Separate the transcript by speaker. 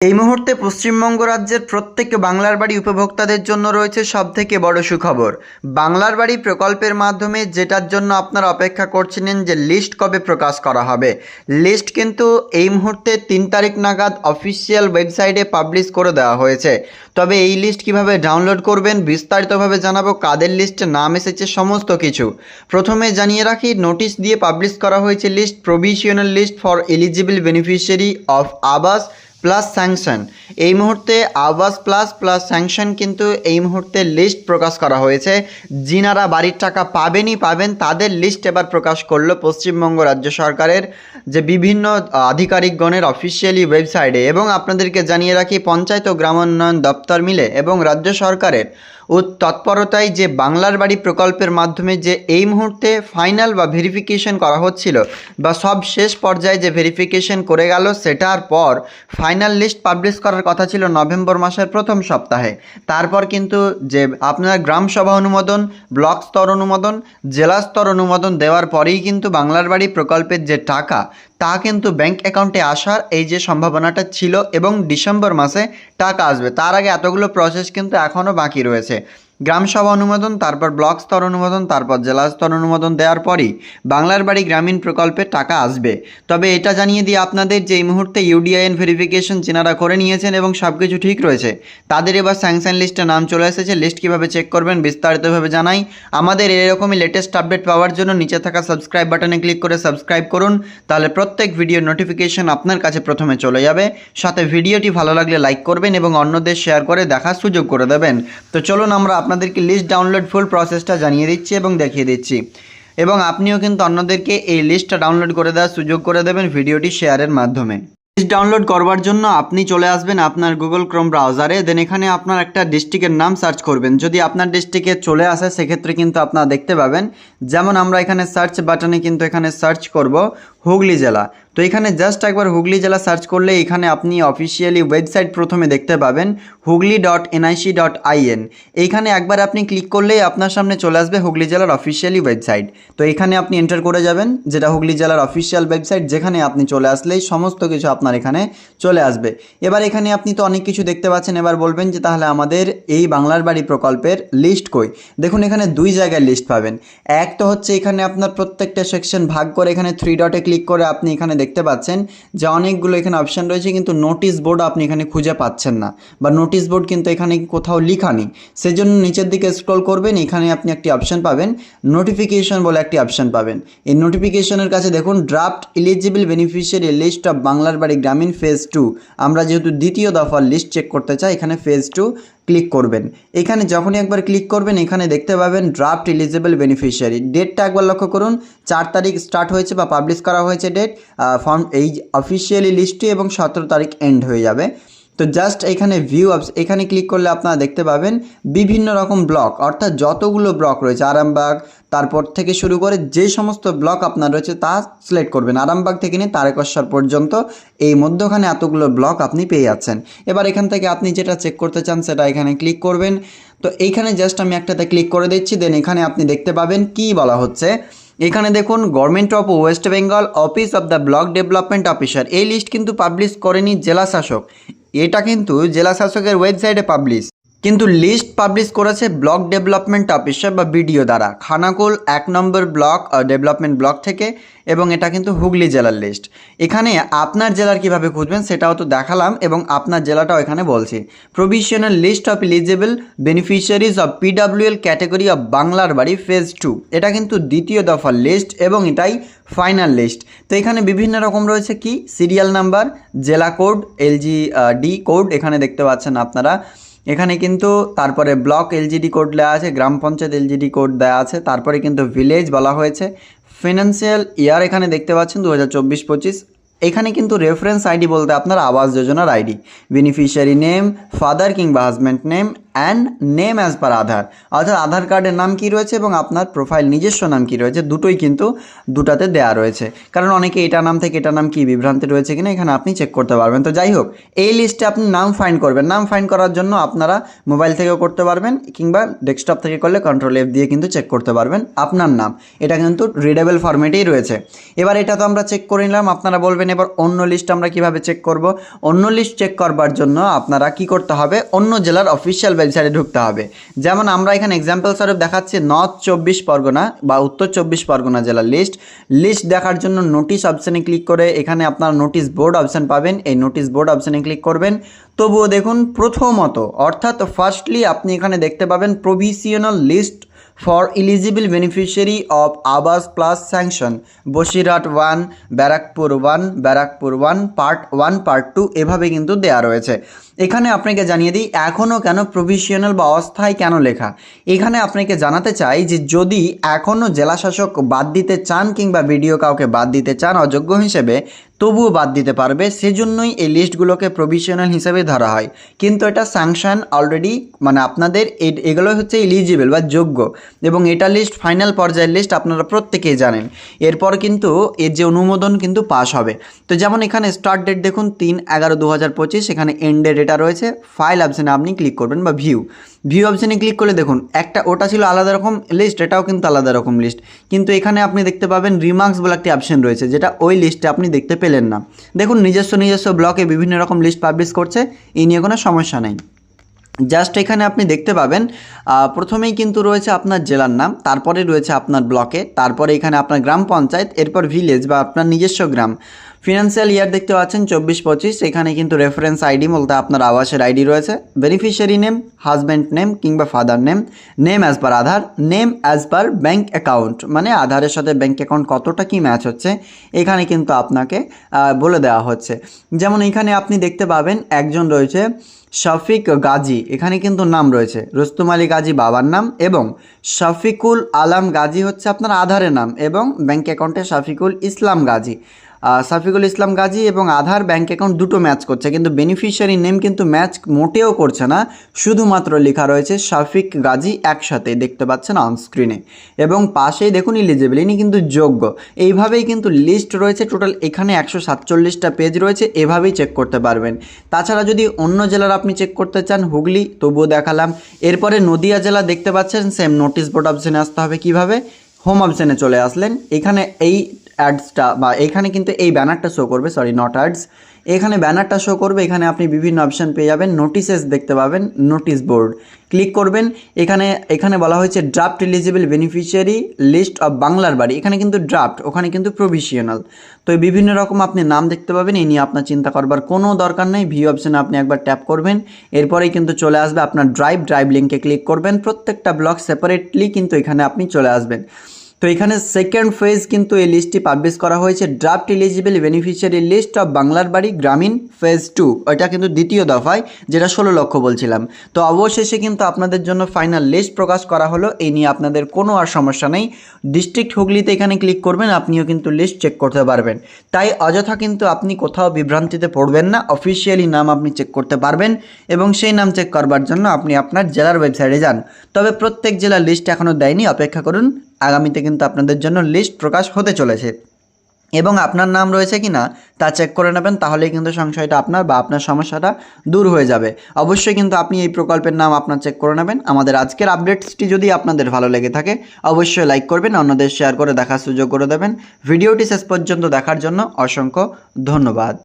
Speaker 1: এই মুহূর্তে পশ্চিমবঙ্গ রাজ্যের প্রত্যেক বাংলার বাড়ি উপভোক্তাদের জন্য রয়েছে সবথেকে বড় সুখবর। বাংলার বাড়ি প্রকল্পের মাধ্যমে যেটার জন্য আপনারা অপেক্ষা করছিলেন যে লিস্ট কবে প্রকাশ করা হবে। লিস্ট কিন্তু এই মুহূর্তে তিন তারিখ নাগাদ অফিসিয়াল ওয়েবসাইটে পাবলিশ করে দেওয়া হয়েছে। তবে এই লিস্ট কীভাবে ডাউনলোড করবেন বিস্তারিতভাবে জানাব কাদের লিস্টে নাম এসেছে সমস্ত কিছু। প্রথমে জানিয়ে রাখি, নোটিশ দিয়ে পাবলিশ করা হয়েছে list, provisional list for eligible beneficiary of Awas. Plus sanction এই মুহূর্তে আবাস প্লাস প্লাস স্যাংশন কিন্তু এই মুহূর্তে লিস্ট প্রকাশ করা হয়েছে। যিনারা বাড়ির টাকা পাবেনই পাবেন, তাদের লিস্ট এবার প্রকাশ করল পশ্চিমবঙ্গ রাজ্য সরকারের যে বিভিন্ন আধিকারিকগণের অফিসিয়ালি ওয়েবসাইটে এবং আপনাদেরকে জানিয়ে রাখি, পঞ্চায়েত ও গ্রামোন্নয়ন দপ্তর মিলে এবং রাজ্য সরকারের ও তৎপরতায় যে বাংলার বাড়ি প্রকল্পের মাধ্যমে যে এই মুহূর্তে ফাইনাল বা ভেরিফিকেশন করা হচ্ছিল বা সব শেষ পর্যায়ে যে ভেরিফিকেশন করে গেল সেটার পর ফাইনাল লিস্ট পাবলিশ করার কথা ছিল নভেম্বর মাসের প্রথম সপ্তাহে। তারপর কিন্তু যে আপনার গ্রাম সভা অনুমোদন, ব্লক স্তর অনুমোদন, জেলা স্তর অনুমোদন দেওয়ার পরেই কিন্তু বাংলার বাড়ি প্রকল্পের যে টাকা, তা কিন্তু ব্যাংক অ্যাকাউন্টে আসার এই যে সম্ভাবনাটা ছিল এবং ডিসেম্বর মাসে টাকা আসবে। তার আগে এতগুলো প্রসেস কিন্তু এখনও বাকি রয়েছে। গ্রাম সভা অনুমোদন, তারপর ব্লক স্তর অনুমোদন, তারপর জেলা স্তর অনুমোদন দেওয়ার পরই বাংলার বাড়ি গ্রামীণ প্রকল্পে টাকা আসবে। তবে এটা জানিয়ে দিই আপনাদের যে এই মুহূর্তে ইউডিআইএন ভেরিফিকেশন যেনারা করে নিয়েছেন এবং সব কিছু ঠিক রয়েছে। তাদের এবার স্যাংশন লিস্টে নাম চলে এসেছে, লিস্ট কীভাবে চেক করবেন বিস্তারিতভাবে জানাই। আমাদের এরকমই লেটেস্ট আপডেট পাওয়ার জন্য নিচে থাকা সাবস্ক্রাইব বাটনে ক্লিক করে সাবস্ক্রাইব করুন, তাহলে প্রত্যেক ভিডিওর নোটিফিকেশন আপনার কাছে প্রথমে চলে যাবে। সাথে ভিডিওটি ভালো লাগলে লাইক করবেন এবং অন্যদের শেয়ার করে দেখার সুযোগ করে দেবেন। তো চলুন আমরা আপনাদেরকে লিস্ট ডাউনলোড ফুল প্রসেসটা জানিয়ে দিচ্ছি এবং দেখিয়ে দিচ্ছি। এবং আপনিও কিন্তু অন্যদেরকে এই লিস্টটা ডাউনলোড করে দেওয়ার সুযোগ করে দেবেন ভিডিওটি শেয়ারের মাধ্যমে। লিস্ট ডাউনলোড করবার জন্য আপনি চলে আসবেন আপনার গুগল ক্রোম ব্রাউজারে দেন এখানে আপনার একটা ডিস্ট্রিক্টের নাম সার্চ করবেন। যদি আপনার ডিস্ট্রিক্টে চলে আসে, সেক্ষেত্রে কিন্তু আপনারা দেখতে পাবেন। যেমন আমরা এখানে সার্চ বাটনে কিন্তু এখানে সার্চ করব। হুগলি জেলা। তো এখানে জাস্ট একবার হুগলি জেলা সার্চ করলে এখানে আপনি অফিসিয়ালি ওয়েবসাইট প্রথমে দেখতে পাবেন Hooghly dot NIC dot IN এইখানে একবার আপনি ক্লিক করলেই আপনার সামনে চলে আসবে হুগলি জেলার অফিসিয়ালি ওয়েবসাইট তো এখানে আপনি এন্টার করে যাবেন, যেটা হুগলি জেলার অফিসিয়াল ওয়েবসাইট যেখানে আপনি চলে আসলেই সমস্ত কিছু আপনার এখানে চলে আসবে। এবার এখানে আপনি তো অনেক কিছু দেখতে পাচ্ছেন, এবার বলবেন যে তাহলে আমাদের এই বাংলার বাড়ি প্রকল্পের লিস্ট কই? দেখুন, এখানে দুই জায়গায় লিস্ট পাবেন। এক তো হচ্ছে এখানে আপনার প্রত্যেকটা সেকশন ভাগ করে এখানে থ্রি ডটে ক্লিক করে আপনি এখানে দেখতে পাচ্ছেন যে অনেকগুলো এখানে অপশান রয়েছে, কিন্তু নোটিশ বোর্ড আপনি এখানে খুঁজে পাচ্ছেন না বা নোটিশ বোর্ড কিন্তু এখানে কোথাও লেখা নেই। সেজন্য নিচের দিকে স্ক্রল করবেন, এখানে আপনি একটি অপশান পাবেন নোটিফিকেশন বলে একটি অপশান পাবেন। এই নোটিফিকেশনের কাছে দেখুন draft eligible beneficiary list of বাংলার বাড়ি গ্রামীণ ফেজ টু আমরা যেহেতু দ্বিতীয় দফার লিস্ট চেক করতে চাই, এখানে ফেজ টু ক্লিক করবেন। এখানে যখনই একবার ক্লিক করবেন, এখানে দেখতে পাবেন ড্রাফট এলিজিবল বেনিফিশিয়ারি ডেটটা একবার লক্ষ্য করুন। চার তারিখ স্টার্ট হয়েছে বা পাবলিশ করা হয়েছে ডেট ফর্ম এই অফিসিয়ালি লিস্টটি এবং সতেরো তারিখ এন্ড হয়ে যাবে। তো জাস্ট এখানে ভিউ এখানে ক্লিক করলে আপনারা দেখতে পাবেন বিভিন্ন রকম ব্লক অর্থাৎ যতগুলো ব্লক রয়েছে, আরামবাগ, তারপর থেকে শুরু করে যে সমস্ত ব্লক আপনার রয়েছে তা সিলেক্ট করবেন। আরামবাগ থেকে নিয়ে তারেকেশ্বর পর্যন্ত এই মধ্যখানে এতগুলো ব্লক আপনি পেয়ে যাচ্ছেন। এবার এখান থেকে আপনি যেটা চেক করতে চান সেটা এখানে ক্লিক করবেন। তো এইখানে জাস্ট আমি একটাতে ক্লিক করে দিচ্ছি দেন এখানে আপনি দেখতে পাবেন কি বলা হচ্ছে। এখানে দেখুন government of West Bengal office of the block development officer এই লিস্ট কিন্তু পাবলিশ করেনি জেলা শাসক এটা কিন্তু জেলা শাসকের ওয়েবসাইটে পাবলিশ কিন্তু লিস্ট পাবলিশ করেছে ব্লক ডেভেলপমেন্ট অফিসার বা বিডিও দ্বারা। খানাকুল এক নম্বর ব্লক ডেভেলপমেন্ট ব্লক থেকে এবং এটা কিন্তু হুগলি জেলার লিস্ট এখানে আপনার জেলার কীভাবে খুঁজবেন সেটাও তো দেখালাম এবং আপনার জেলাটাও এখানে বলছি। Provisional list of eligible beneficiaries of PWL category of বাংলার বাড়ি ফেজ টু এটা কিন্তু দ্বিতীয় দফার লিস্ট এবং এটাই ফাইনাল লিস্ট তো এখানে বিভিন্ন রকম রয়েছে কি? সিরিয়াল নাম্বার জেলা code L G D code এখানে দেখতে পাচ্ছেন আপনারা। এখানে কিন্তু তারপরে ব্লক এলজিডি কোড দেওয়া আছে, গ্রাম পঞ্চায়েত এলজিডি কোড দেওয়া আছে, তারপরে কিন্তু ভিলেজ বলা হয়েছে। ফিনান্সিয়াল ইয়ার এখানে দেখতে পাচ্ছেন দু হাজার চব্বিশ পঁচিশ। এখানে কিন্তু রেফারেন্স আইডি বলতে আপনার আবাস যোজনার আইডি। বেনিফিশিয়ারি নেম, ফাদার কিংবা husband name and name as per Aadhaar অর্থাৎ আধার কার্ডের নাম কি রয়েছে এবং আপনার প্রোফাইল নিজস্ব নাম কি রয়েছে, দুটোই কিন্তু দুটাতে দেয়া রয়েছে। কারণ অনেকে এটা নাম থেকে এটা নাম কি বিভ্রান্তি রয়েছে কিনা এখানে আপনি চেক করতে পারবেন। তো যাই হোক, এই লিস্টে আপনি নাম ফাইন্ড করবেন। নাম ফাইন্ড করার জন্য আপনারা মোবাইল থেকেও করতে পারবেন কিংবা ডেস্কটপ থেকে করলে কন্ট্রোল এফ দিয়ে কিন্তু চেক করতে পারবেন আপনার নাম। এটা কিন্তু রিডেবল ফরম্যাটেই রয়েছে। এবার এটা তো আমরা চেক করে নিলাম। আপনারা বলবেন, এবার অন্য লিস্ট আমরা কীভাবে চেক করব? অন্য লিস্ট চেক করবার জন্য আপনারা কি করতে হবে? অন্য জেলার অফিসিয়াল ওয়েবসাইটে ঢুকতে হবে। যেমন আমরা এখানে এক্সাম্পল স্বরূপ দেখাচ্ছি নর্থ চব্বিশ পরগনা বা উত্তর চব্বিশ পরগনা জেলার লিস্ট লিস্ট দেখার জন্য নোটিশ অপশানে ক্লিক করে এখানে আপনার নোটিশ বোর্ড অপশান পাবেন। এই নোটিশ বোর্ড অপশানে ক্লিক করবেন। তবুও দেখুন প্রথমত, অর্থাৎ ফার্স্টলি আপনি এখানে দেখতে পাবেন provisional list for eligible beneficiary of Awas plus sanction Basirhat one Barrackpore one Barrackpore one part one part two এভাবে কিন্তু দেয়া রয়েছে। এখানে আপনাকে জানিয়ে দিই এখনও কেন প্রভিশনাল বা অস্থায়ী কেন লেখা? এখানে আপনাকে জানাতে চাই যে যদি এখনও জেলাশাসক বাদ দিতে চান কিংবা ভিডিও কাউকে বাদ দিতে চান, অযোগ্য হিসেবে তবুও বাদ দিতে পারবে, সেজন্যই এই লিস্টগুলোকে প্রভিশনাল হিসাবে ধরা হয়। কিন্তু এটা স্যাংশন অলরেডি মানে আপনাদের এগুলো হচ্ছে এলিজিবল বা যোগ্য। এবং এটা লিস্ট ফাইনাল পর্যায়ের লিস্ট আপনারা প্রত্যেকেই জানেন। এরপর কিন্তু এর যে অনুমোদন কিন্তু পাস হবে। তো যেমন এখানে স্টার্ট ডেট দেখুন, তিন এগারো দু হাজার পঁচিশ, এখানে এন্ড ডেট এটা রয়েছে। ফাইল অপশানে আপনি ক্লিক করবেন বা ভিউ ভিউ অপশানে ক্লিক করলে দেখুন, একটা ওটা ছিল আলাদা রকম লিস্ট এটাও কিন্তু আলাদা রকম লিস্ট কিন্তু এখানে আপনি দেখতে পাবেন রিমার্কস বলে একটি অপশন রয়েছে, যেটা ওই লিস্টে আপনি দেখতে পেলেন না। দেখুন নিজস্ব নিজস্ব ব্লকে বিভিন্ন রকম লিস্ট পাবলিশ করছে, এই নিয়ে কোনো সমস্যা নেই। জাস্ট এখানে আপনি দেখতে পাবেন প্রথমেই কিন্তু রয়েছে আপনার জেলার নাম, তারপরে রয়েছে আপনার ব্লকে, তারপরে এখানে আপনার গ্রাম পঞ্চায়েত, এরপর ভিলেজ বা আপনার নিজস্ব গ্রাম। ফিনান্সিয়াল ইয়ার দেখতে পাচ্ছেন চব্বিশ পঁচিশ, এখানে কিন্তু রেফারেন্স আইডি বলতে আপনার আবাসের আইডি রয়েছে। বেনিফিশিয়ারি নেম হাজব্যান্ড নেম কিংবা father name name as per Aadhaar name as per bank account মানে আধারের সাথে ব্যাঙ্ক অ্যাকাউন্ট কতটা কি ম্যাচ হচ্ছে, এখানে কিন্তু আপনাকে বলে দেওয়া হচ্ছে। যেমন এখানে আপনি দেখতে পাবেন, একজন রয়েছে শফিক গাজী, এখানে কিন্তু নাম রয়েছে। রুস্তুম আলী গাজী বাবার নাম এবং শফিকুল আলম গাজী হচ্ছে আপনার আধারের নাম এবং ব্যাঙ্ক অ্যাকাউন্টে শফিকুল ইসলাম গাজী। আহ, শফিকুল ইসলাম গাজী এবং আধার ব্যাঙ্ক অ্যাকাউন্ট দুটো ম্যাচ করছে কিন্তু বেনিফিশিয়ারি নেম কিন্তু ম্যাচ মোটেও করছে না শুধুমাত্র লেখা রয়েছে শফিক গাজী একসাথে দেখতে পাচ্ছেন অনস্ক্রিনে এবং পাশেই দেখুন ইলিজিবল ইনি কিন্তু যোগ্য। এইভাবেই কিন্তু লিস্ট রয়েছে টোটাল এখানে একশো সাতচল্লিশটা পেজ রয়েছে এভাবেই চেক করতে পারবেন। তাছাড়া যদি অন্য জেলার আপনি চেক করতে চান হুগলি তবুও দেখালাম। এরপরে নদিয়া জেলা দেখতে পাচ্ছেন সেম নোটিশ বোর্ড অপশানে আসতে হবে। কীভাবে? হোম অপশানে চলে আসলেন। এখানে এই অ্যাডসটা বা এখানে কিন্তু এই ব্যানারটা শো করবে সরি নট অ্যাডস এখানে ব্যানারটা শো করবে, এখানে আপনি বিভিন্ন অপশান পেয়ে যাবেন। নোটিশেস দেখতে পাবেন নোটিশ বোর্ড ক্লিক করবেন, এখানে এখানে বলা হয়েছে draft eligible beneficiary list of বাংলার বাড়ি। এখানে কিন্তু ড্রাফট ওখানে কিন্তু প্রভিশনাল তো বিভিন্ন রকম আপনি নাম দেখতে পাবেন এই নিয়ে আপনার চিন্তা করবার কোনো দরকার নেই। ভিউ অপশানে আপনি একবার ট্যাপ করবেন, এরপরেই কিন্তু চলে আসবে আপনার ড্রাইভ ড্রাইভ লিঙ্কে ক্লিক করবেন। প্রত্যেকটা ব্লক সেপারেটলি কিন্তু এখানে আপনি চলে আসবেন। তো এখানে সেকেন্ড ফেজ কিন্তু এই লিস্টটি পাবলিশ করা হয়েছে। Draft eligible beneficiary list of বাংলার বাড়ি গ্রামীণ ফেজ টু ওইটা কিন্তু দ্বিতীয় দফায়, যেটা ষোলো লক্ষ বলছিলাম। তো অবশেষে কিন্তু আপনাদের জন্য ফাইনাল লিস্ট প্রকাশ করা হলো। এই নিয়ে আপনাদের কোনো আর সমস্যা নেই। ডিস্ট্রিক্ট হুগলিতে এখানে ক্লিক করবেন, আপনিও কিন্তু লিস্ট চেক করতে পারবেন। তাই অযথা কিন্তু আপনি কোথাও বিভ্রান্তিতে পড়বেন না। অফিসিয়ালি নাম আপনি চেক করতে পারবেন এবং সেই নাম চেক করবার জন্য আপনি আপনার জেলার ওয়েবসাইটে যান। তবে প্রত্যেক জেলার লিস্ট এখনও দেয়নি। অপেক্ষা করুন আগামীতে কিন্তু আপনাদের জন্য লিস্ট প্রকাশ হতে চলেছে। এবং আপনার নাম রয়েছে কি না, তা চেক করে নেবেন, তাহলেই কিন্তু সংশয়টা আপনার বা আপনার সমস্যাটা দূর হয়ে যাবে। অবশ্যই কিন্তু আপনি এই প্রকল্পের নাম আপনার চেক করে নেবেন। আমাদের আজকের আপডেটসটি যদি আপনাদের ভালো লেগে থাকে, অবশ্যই লাইক করবেন, অন্যদের শেয়ার করে দেখার সুযোগ করে দেবেন। ভিডিওটি শেষ পর্যন্ত দেখার জন্য অসংখ্য ধন্যবাদ।